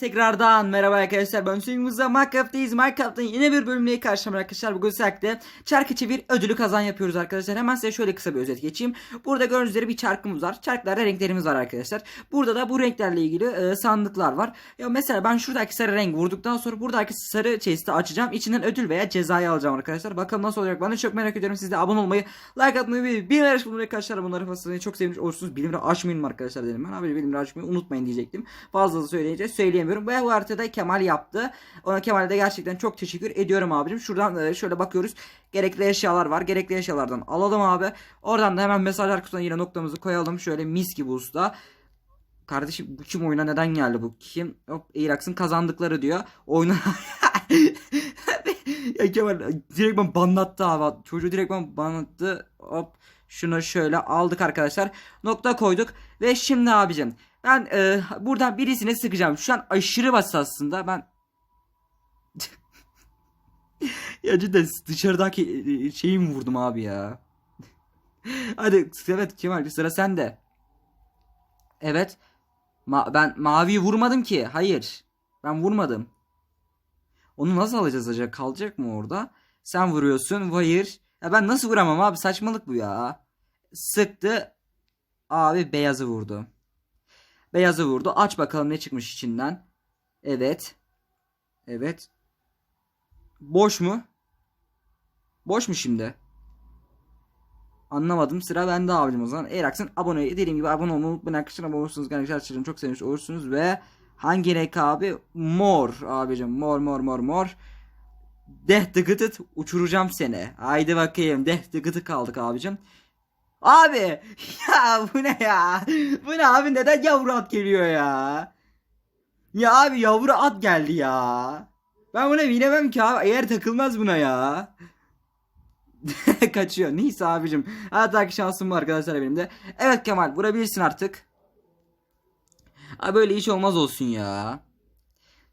tekrardan merhaba arkadaşlar. Ben Hüseyin Muza Minecraft'teyiz Minecraft'ın yeni bir bölümüne karşıma arkadaşlar. Bugün sizlerle çarkı çevir ödülü kazan yapıyoruz arkadaşlar. Hemen size şöyle kısa bir özet geçeyim. Burada gördüğünüz üzere bir çarkımız var. Çarklarda renklerimiz var arkadaşlar. Burada da bu renklerle ilgili e, sandıklar var. Ya mesela ben şuradaki sarı renk vurduktan sonra buradaki sarı chest'i açacağım. İçinden ödül veya cezayı alacağım arkadaşlar. Bakalım nasıl olacak? Ben de çok merak ediyorum. Siz de abone olmayı like atmayı ve bildirimleri açmayı arkadaşlar. Bunları fasılmayı çok sevmiş olursunuz. Bildirimleri açmayın arkadaşlar dedim ben. Abi bildirimleri açmayı unutmayın diyecektim. Fazla da söyleyince söyleyemiyorum. Ve bu haritada Kemal yaptı. Ona Kemal'e de gerçekten çok teşekkür ediyorum abicim. Şuradan e, şöyle bakıyoruz. Gerekli eşyalar var. Gerekli eşyalardan alalım abi. Oradan da hemen mesajlar kutusuna yine noktamızı koyalım. Şöyle mis gibi usta. Kardeşim bu kim oyuna neden geldi bu? Kim? Hop Irax'ın kazandıkları diyor. Oyuna ya Kemal direkt ben banlattı abi. Çocuğu direkt ben banlattı. Hop şunu şöyle aldık arkadaşlar. Nokta koyduk. Ve şimdi abicim ben e, buradan birisine sıkacağım. Şu an aşırı basit aslında. Ben ya cidden dışarıdaki e, şeyi mi vurdum abi ya? Hadi evet Kemal sıra sende. Evet. Ma ben maviyi vurmadım ki. Hayır. Ben vurmadım. Onu nasıl alacağız acaba? Kalacak mı orada? Sen vuruyorsun. Hayır. Ya ben nasıl vuramam abi? Saçmalık bu ya. Sıktı. Abi beyazı vurdu. Beyazı vurdu. Aç bakalım ne çıkmış içinden. Evet. Evet. Boş mu? Boş mu şimdi? Anlamadım. Sıra bende abicim o zaman. Eğer aksın abone dediğim gibi abone olmayı unutmayın. Arkadaşlar abone olursunuz. Arkadaşlar çok sevmiş olursunuz. Ve hangi renk abi? Mor abicim. Mor mor mor mor. Deh tıkıtıt uçuracağım seni. Haydi bakayım. Deh tıkıtı kaldık abicim. Abi ya bu ne ya? Bu ne abi neden yavru at geliyor ya? Ya abi yavru at geldi ya. Ben buna binemem ki abi. Eğer takılmaz buna ya. Kaçıyor. Neyse abicim. Hatta şansım var arkadaşlar benim de. Evet Kemal vurabilirsin artık. Abi böyle iş olmaz olsun ya.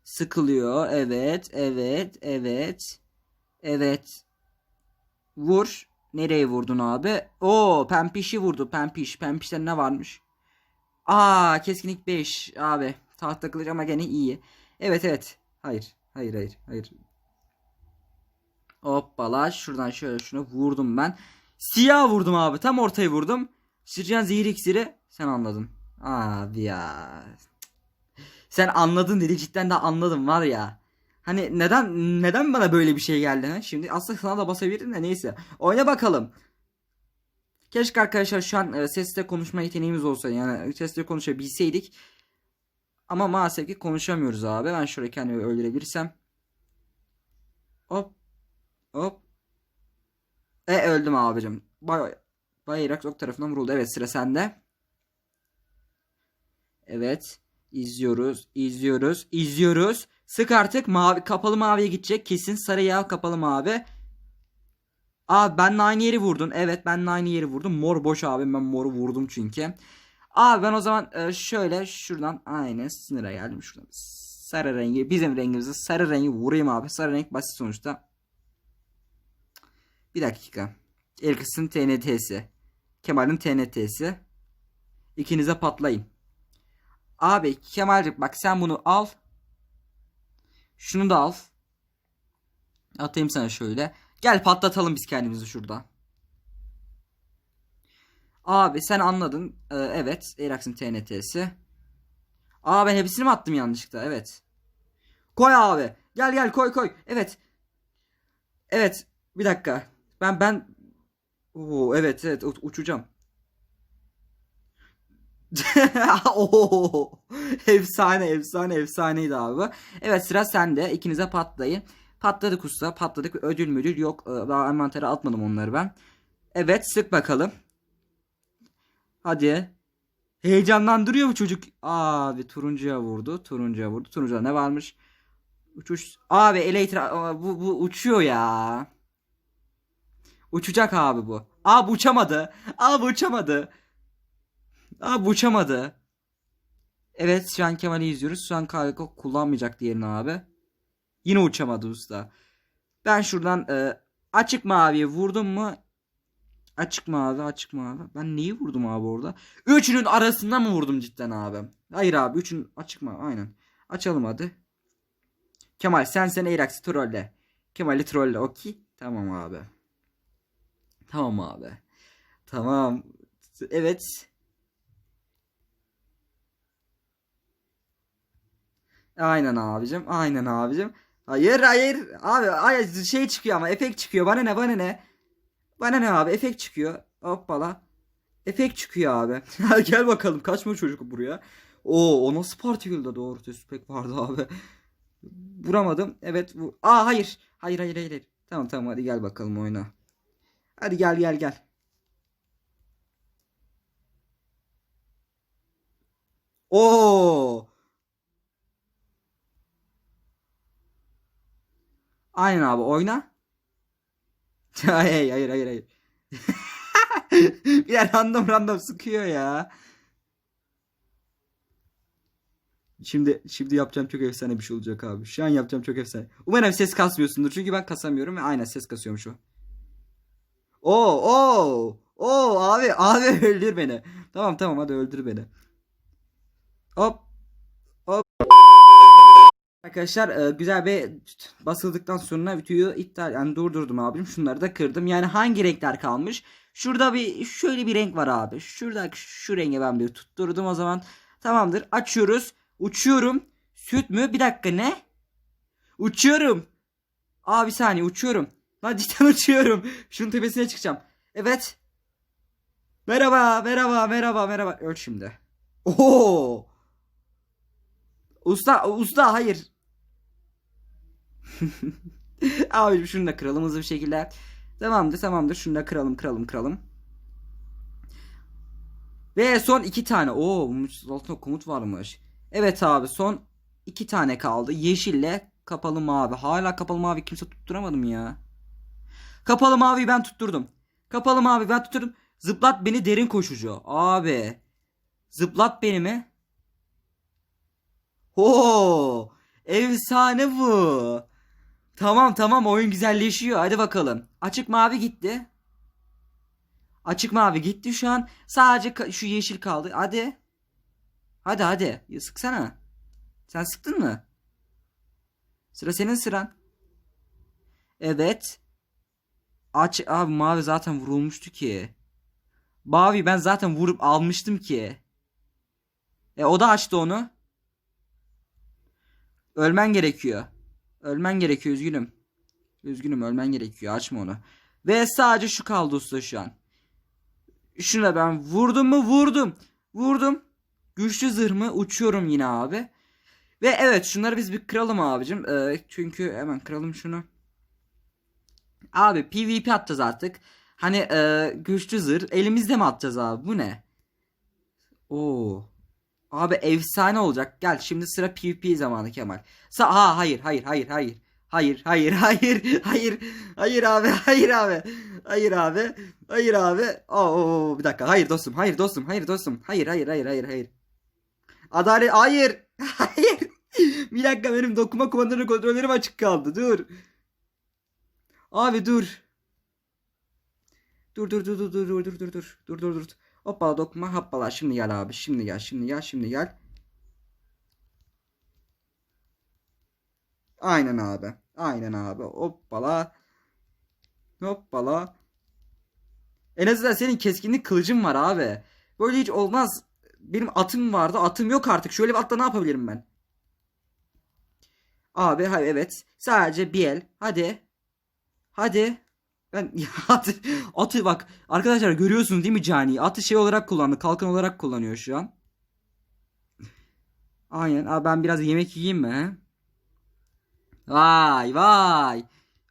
Sıkılıyor. Evet. Evet. Evet. Evet. Vur. Nereye vurdun abi? Oo pempişi vurdu. Pempiş. Pempişte ne varmış? Aa keskinlik 5 abi. Tahta kılıç ama gene iyi. Evet evet. Hayır. Hayır hayır. Hayır. Hoppala. Şuradan şöyle şunu vurdum ben. Siyah vurdum abi. Tam ortaya vurdum. Sircan zehir iksiri. Sen anladın. Abi ya. Sen anladın dedi. Cidden de anladım var ya. Hani neden neden bana böyle bir şey geldi ha? Şimdi aslında sana da basabilirim de neyse. Oyna bakalım. Keşke arkadaşlar şu an e, sesle konuşma yeteneğimiz olsa yani sesle konuşabilseydik. Ama maalesef ki konuşamıyoruz abi. Ben şuraya kendimi öldürebilirsem. Hop. Hop. E öldüm abicim. Bay Bayrak ok tarafından vuruldu. Evet sıra sende. Evet. İzliyoruz. izliyoruz, izliyoruz. Sık artık mavi kapalı maviye gidecek. Kesin sarıya kapalı mavi. Abi ben aynı yeri vurdun. Evet ben aynı yeri vurdum. Mor boş abi. Ben moru vurdum çünkü. Abi ben o zaman e, şöyle şuradan aynı sınıra geldim. Şuradan sarı rengi bizim rengimizi sarı rengi vurayım abi. Sarı renk basit sonuçta. Bir dakika. Elkıs'ın TNT'si. Kemal'in TNT'si. İkinize patlayın. Abi Kemal'cik bak sen bunu al. Şunu da al. Atayım sana şöyle. Gel patlatalım biz kendimizi şurada. Abi sen anladın. Ee, evet. Erax'ın TNT'si. Aa ben hepsini mi attım yanlışlıkla? Evet. Koy abi. Gel gel koy koy. Evet. Evet. Bir dakika. Ben ben Oo evet evet uçacağım. Oo, efsane efsane efsaneydi abi. Evet sıra sende. İkinize patlayın. Patladık usta patladık. Ödül müdül yok. Ee, Daha envantere atmadım onları ben. Evet sık bakalım. Hadi. Heyecanlandırıyor bu çocuk. Abi turuncuya vurdu. Turuncuya vurdu. Turuncuda ne varmış? Uçuş. Abi Elytra bu, bu uçuyor ya. Uçacak abi bu. Abi uçamadı. Abi uçamadı. Abi uçamadı. Evet şu an Kemal'i izliyoruz. Şu an Kayko kullanmayacak diğerini abi. Yine uçamadı usta. Ben şuradan e, açık maviye vurdum mu? Açık mavi açık mavi. Ben neyi vurdum abi orada? Üçünün arasında mı vurdum cidden abi? Hayır abi üçün açık mavi aynen. Açalım hadi. Kemal sen sen Eirax'ı trolle. Kemal'i trolle okey. Tamam abi. Tamam abi. Tamam. Evet. Aynen abicim. Aynen abicim. Hayır hayır. Abi hayır, şey çıkıyor ama efekt çıkıyor. Bana ne bana ne. Bana ne abi efekt çıkıyor. Hoppala. Efekt çıkıyor abi. Gel bakalım kaçma çocuk buraya. Oo o nasıl partikülde doğru pek vardı abi. Vuramadım. Evet bu. Aa. Hayır hayır hayır. hayır. Tamam tamam hadi gel bakalım oyna. Hadi gel gel gel. Oo. Aynen abi oyna. hayır hayır hayır hayır. bir de random random sıkıyor ya. Şimdi şimdi yapacağım çok efsane bir şey olacak abi. Şu an yapacağım çok efsane. Umarım ses kasmıyorsundur. Çünkü ben kasamıyorum ve aynen ses kasıyormuş o. Oo oo oo abi abi öldür beni. Tamam tamam hadi öldür beni. Hop hop. Arkadaşlar e, güzel bir basıldıktan sonra videoyu iptal yani durdurdum abim. Şunları da kırdım. Yani hangi renkler kalmış? Şurada bir şöyle bir renk var abi. Şurada şu renge ben bir tutturdum o zaman. Tamamdır. Açıyoruz. Uçuyorum. Süt mü? Bir dakika ne? Uçuyorum. Aa bir saniye uçuyorum. Lan uçuyorum. Şunun tepesine çıkacağım. Evet. Merhaba, merhaba, merhaba, merhaba. Öl şimdi. Oo. Usta, usta hayır. Abi şunu da kıralım hızlı bir şekilde. Tamamdır, tamamdır. Şunu da kıralım, kıralım, kıralım. Ve son iki tane. Oo, altında komut varmış. Evet abi son iki tane kaldı. Yeşille kapalı mavi. Hala kapalı mavi kimse tutturamadım ya. Kapalı mavi ben tutturdum. Kapalı mavi ben tutturdum. Zıplat beni derin koşucu. Abi. Zıplat beni mi? Oo! Efsane bu. Tamam tamam oyun güzelleşiyor. Hadi bakalım. Açık mavi gitti. Açık mavi gitti şu an. Sadece şu yeşil kaldı. Hadi. Hadi hadi. Ya sıksana. Sen sıktın mı? Sıra senin sıran. Evet. Aç abi mavi zaten vurulmuştu ki. Mavi ben zaten vurup almıştım ki. E o da açtı onu. Ölmen gerekiyor. Ölmen gerekiyor üzgünüm. Üzgünüm ölmen gerekiyor açma onu. Ve sadece şu kaldı usta şu an. Şuna ben vurdum mu vurdum. Vurdum. Güçlü zırh mı uçuyorum yine abi. Ve evet şunları biz bir kıralım abicim. Ee, çünkü hemen kıralım şunu. Abi PvP atacağız artık. Hani e, güçlü zırh elimizde mi atacağız abi bu ne? Oo. Abi efsane olacak. Gel şimdi sıra PvP zamanı Kemal. Sa ha hayır hayır hayır hayır. Hayır hayır hayır hayır. Hayır abi hayır abi. Hayır abi hayır abi. Oo, bir dakika. Hayır dostum hayır dostum hayır dostum. Hayır hayır hayır hayır hayır. Adalet hayır. Hayır. Bir dakika benim dokuma kumandanı kontrollerim açık kaldı. Dur. Abi dur dur dur dur dur dur dur dur dur. Dur dur dur hoppala dokuma hoppala şimdi gel abi şimdi gel şimdi gel şimdi gel Aynen abi. Aynen abi. Hoppala. Hoppala. En azından senin keskinlik kılıcın var abi. Böyle hiç olmaz. Benim atım vardı. Atım yok artık. Şöyle bir atla ne yapabilirim ben? Abi hayır evet. Sadece bir el. Hadi. Hadi. Ben atı, atı bak arkadaşlar görüyorsunuz değil mi Cani? Atı şey olarak kullandı. Kalkan olarak kullanıyor şu an. Aynen. Abi ben biraz yemek yiyeyim mi? Vay vay.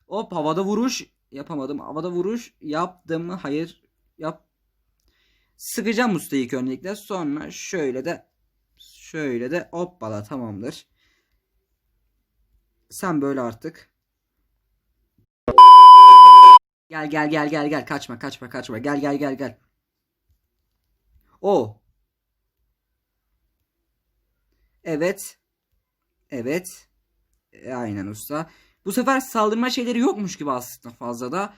Hop havada vuruş yapamadım. Havada vuruş yaptım mı? Hayır. Yap. Sıkacağım ustayı ilk öncelikle. Sonra şöyle de şöyle de hoppala tamamdır. Sen böyle artık. Gel gel gel gel gel kaçma kaçma kaçma gel gel gel gel. O. Evet. Evet. E, aynen usta. Bu sefer saldırma şeyleri yokmuş gibi aslında fazla da.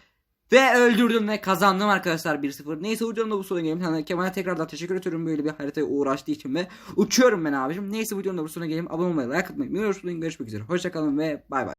Ve öldürdüm ve kazandım arkadaşlar 1-0. Neyse videonun da bu sonuna gelelim. Yani Kemal'e tekrardan teşekkür ediyorum böyle bir haritaya uğraştığı için ve uçuyorum ben abicim. Neyse videonun da bu sonuna gelelim. Abone olmayı, like atmayı, unutmayın. Görüşmek üzere. Hoşçakalın ve bay bay.